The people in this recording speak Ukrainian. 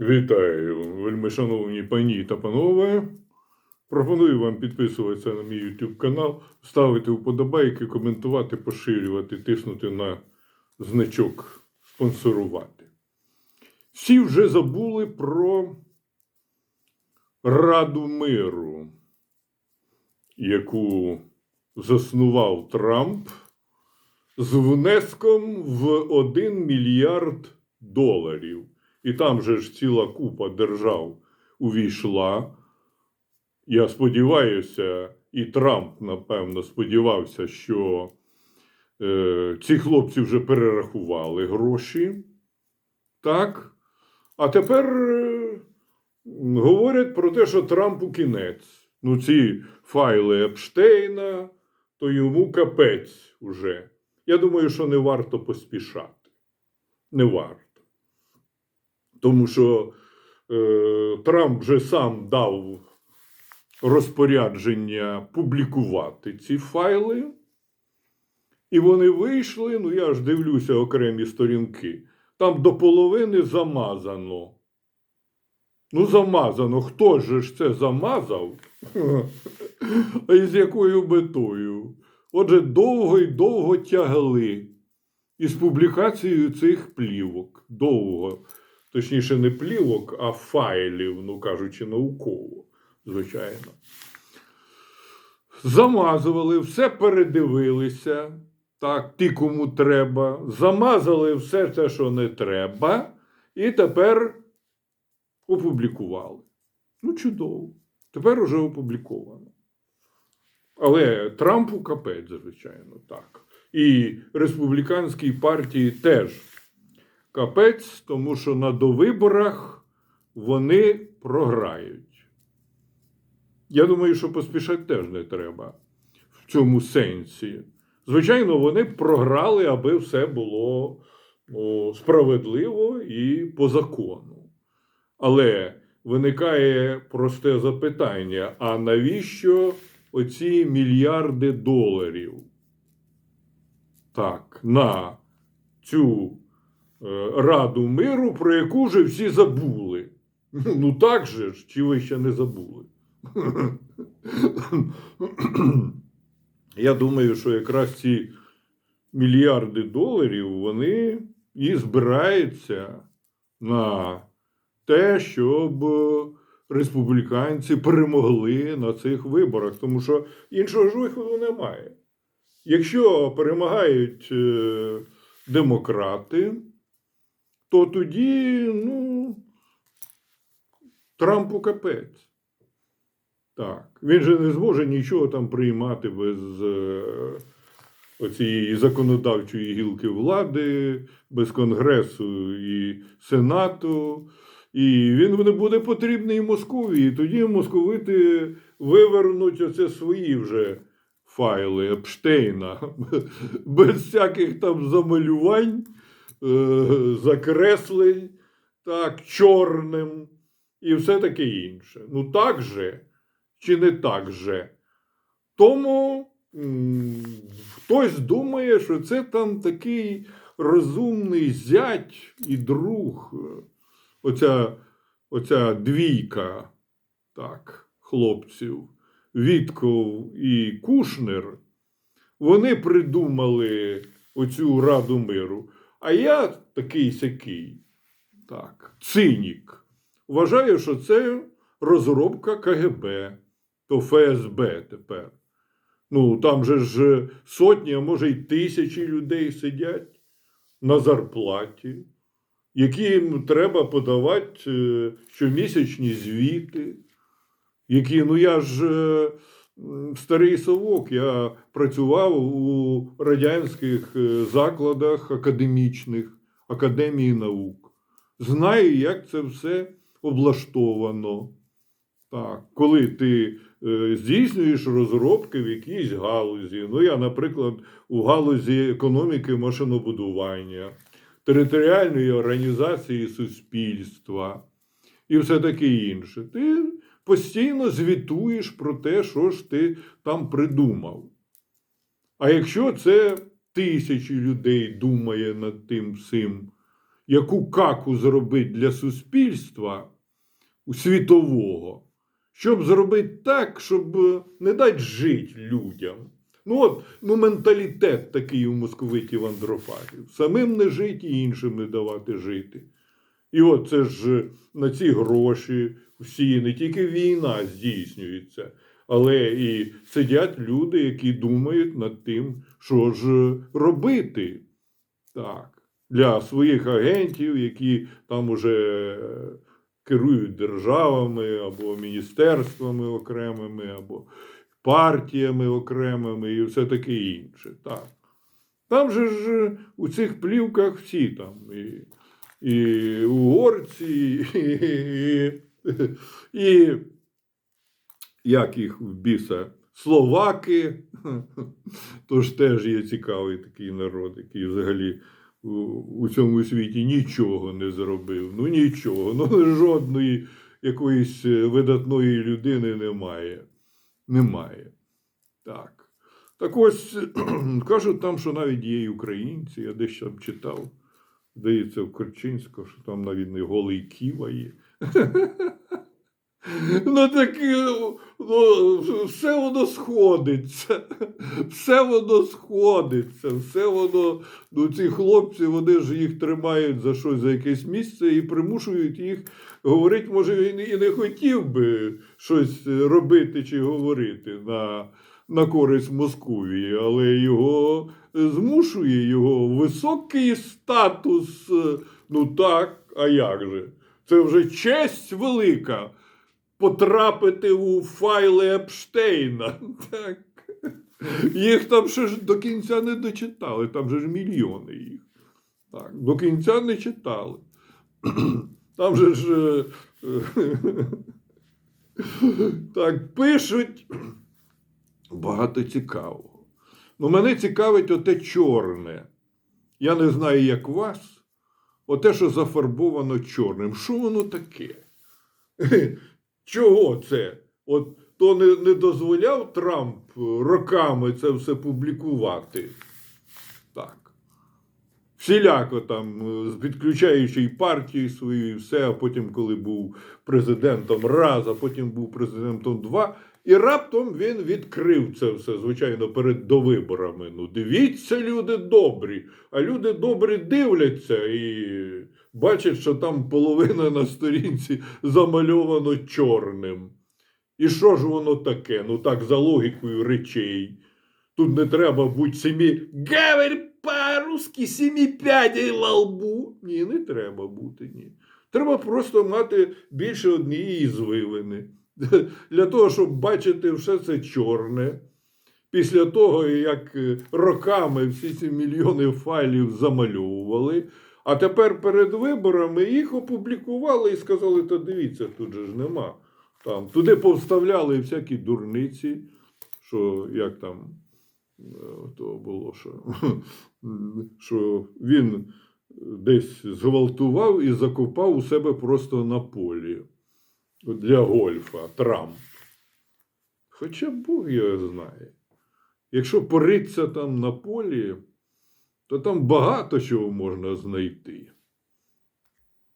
Вітаю, вельми шановні пані та панове. Пропоную вам підписуватися на мій YouTube канал, ставити вподобайки, коментувати, поширювати, тиснути на значок спонсорувати. Всі вже забули про Раду миру, яку заснував Трамп з внеском в 1 мільярд доларів. І там же ж ціла купа держав увійшла. Я сподіваюся, і Трамп, напевно, сподівався, що е, ці хлопці вже перерахували гроші. Так. А тепер е, говорять про те, що Трампу кінець. Ну, ці файли Епштейна, то йому капець уже. Я думаю, що не варто поспішати. Не варто. Тому що е, Трамп вже сам дав розпорядження публікувати ці файли. І вони вийшли, ну я ж дивлюся окремі сторінки. Там до половини замазано. Ну, замазано. Хто ж це замазав? А із якою метою? Отже, довго і довго тягли із публікацією цих плівок. Довго. Точніше, не плівок, а файлів, ну кажучи, науково, звичайно. Замазували, все передивилися. Так, ті, кому треба, замазали все те, що не треба, і тепер опублікували. Ну, чудово. Тепер уже опубліковано. Але Трампу капець, звичайно, так. І республіканській партії теж капець, тому що на довиборах вони програють. Я думаю, що поспішати теж не треба в цьому сенсі. Звичайно, вони програли, аби все було ну, справедливо і по закону. Але виникає просте запитання: а навіщо оці мільярди доларів? Так, на цю Раду миру, про яку вже всі забули. Ну так же ж, чи ви ще не забули? Я думаю, що якраз ці мільярди доларів вони і збираються на те, щоб республіканці перемогли на цих виборах, тому що іншого ж виходу немає. Якщо перемагають е, демократи, то тоді, ну, Трампу капець. Так. Він же не зможе нічого там приймати без е, оцієї законодавчої гілки влади, без Конгресу і Сенату. І він не буде потрібний Московії. Тоді московити вивернуть оце свої вже файли Епштейна, без всяких там замалювань, е, закреслень, так, чорним і все таке інше. Ну так же чи не так же? Тому хтось думає, що це там такий розумний зять і друг. Оця, оця двійка так, хлопців, Вітков і Кушнер, вони придумали оцю Раду миру. А я такий сякий, так, цинік. Вважаю, що це розробка КГБ, то ФСБ тепер. Ну, там же ж сотні, а може й тисячі людей сидять на зарплаті, яким треба подавати е, щомісячні звіти, які, ну я ж старий совок, я працював у радянських е, закладах академічних, Академії наук. Знаю, як це все облаштовано. Так, коли ти е, здійснюєш розробки в якійсь галузі. Ну, я, наприклад, у галузі економіки машинобудування, територіальної організації суспільства і все таке інше. Ти постійно звітуєш про те, що ж ти там придумав. А якщо це тисячі людей думає над тим всім, яку каку зробити для суспільства світового, щоб зробити так, щоб не дати жити людям. Ну от ну, менталітет такий у московитів андрофагів. Самим не жити і іншим не давати жити. І от це ж е, на ці гроші всі, не тільки війна здійснюється, але і сидять люди, які думають над тим, що ж е, робити. Так, для своїх агентів, які там уже е, керують державами або міністерствами окремими, або партіями окремими і все таке інше. Так. Там же ж у цих плівках всі там. І, і угорці, і, і, і як їх в біса, словаки. Тож теж є цікавий такий народ, який взагалі у, цьому світі нічого не зробив. Ну нічого, ну жодної якоїсь е, видатної людини немає. Немає. Так. Так ось кажуть там, що навіть є і українці, я десь там читав. Здається, в Корчинську, що там навіть не голий Ківа є. Ну так ну, все воно сходиться. Все воно сходиться, все воно. Ну, ці хлопці, вони ж їх тримають за щось, за якесь місце і примушують їх говорити, може, він і не хотів би щось робити чи говорити на, на користь Московії, але його змушує його високий статус. Ну так, а як же? Це вже честь велика потрапити у файли Епштейна. Так. Їх там ще ж до кінця не дочитали, там же ж мільйони їх. Так, до кінця не читали. Там же ж е, так пишуть багато цікавого. Ну, мене цікавить оте чорне. Я не знаю, як вас. Оте, що зафарбовано чорним. Що воно таке? Чого це? От то не, не дозволяв Трамп роками це все публікувати. Так. Всіляко там, е, підключаючи і партії свої, і все, а потім, коли був президентом раз, а потім був президентом два. І раптом він відкрив це все, звичайно, перед довиборами. Ну, дивіться, люди добрі. А люди добрі дивляться і бачать, що там половина на сторінці замальовано чорним. І що ж воно таке? Ну так, за логікою речей. Тут не треба бути семі. Говорь по-русски сімі п'ядей на лбу. Ні, не треба бути, ні. Треба просто мати більше однієї звивини. Для того, щоб бачити все це чорне. Після того, як е, роками всі ці мільйони файлів замальовували, а тепер перед виборами їх опублікували і сказали: та дивіться, тут же ж нема. Там, туди повставляли всякі дурниці, що як там е, то було, що, що він десь зґвалтував і закопав у себе просто на полі для гольфа Трамп. Хоча Бог його знає. Якщо поритися там на полі, то там багато чого можна знайти.